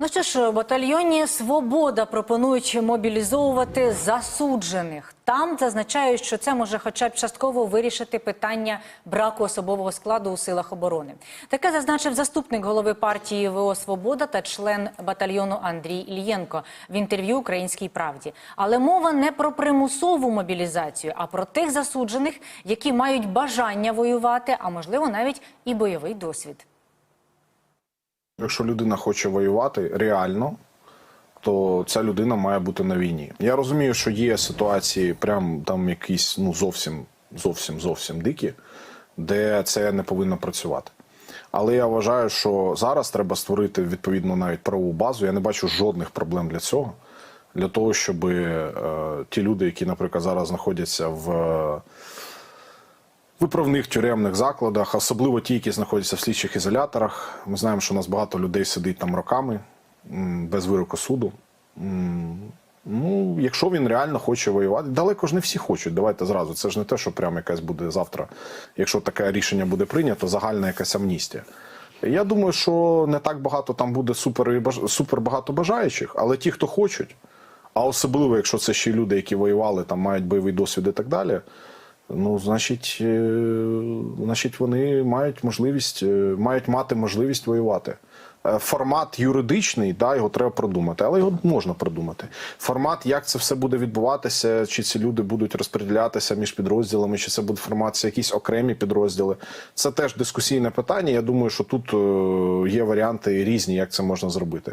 Ну що ж, батальйоні Свобода пропонують мобілізовувати засуджених. Там зазначають, що це може хоча б частково вирішити питання браку особового складу у силах оборони. Таке зазначив заступник голови партії ВО Свобода та член батальйону Андрій Ільєнко в інтерв'ю Українській правді. Але мова не про примусову мобілізацію, а про тих засуджених, які мають бажання воювати, а можливо навіть і бойовий досвід. Якщо людина хоче воювати реально, то ця людина має бути на війні. Я розумію, що є ситуації, прям там якісь ну зовсім, зовсім, зовсім дикі, де це не повинно працювати. Але я вважаю, що зараз треба створити відповідно навіть правову базу. Я не бачу жодних проблем для цього. Для того, щоб е, ті люди, які, наприклад, зараз знаходяться в виправних тюремних закладах, особливо ті, які знаходяться в слідчих ізоляторах. Ми знаємо, що у нас багато людей сидить там роками без вироку суду. Ну, якщо він реально хоче воювати, далеко ж не всі хочуть. Давайте зразу. Це ж не те, що прямо якась буде завтра, якщо таке рішення буде прийнято, загальна якась амністія. Я думаю, що не так багато там буде супер, супер багато бажаючих, але ті, хто хочуть, а особливо, якщо це ще люди, які воювали, там мають бойовий досвід і так далі. Ну, значить, е, значить, вони мають можливість, е, мають мати можливість воювати. Е, Формат юридичний, да, його треба продумати, але його можна продумати. Формат, як це все буде відбуватися, чи ці люди будуть розподілятися між підрозділами, чи це буде форматися якісь окремі підрозділи. Це теж дискусійне питання. Я думаю, що тут є варіанти різні, як це можна зробити.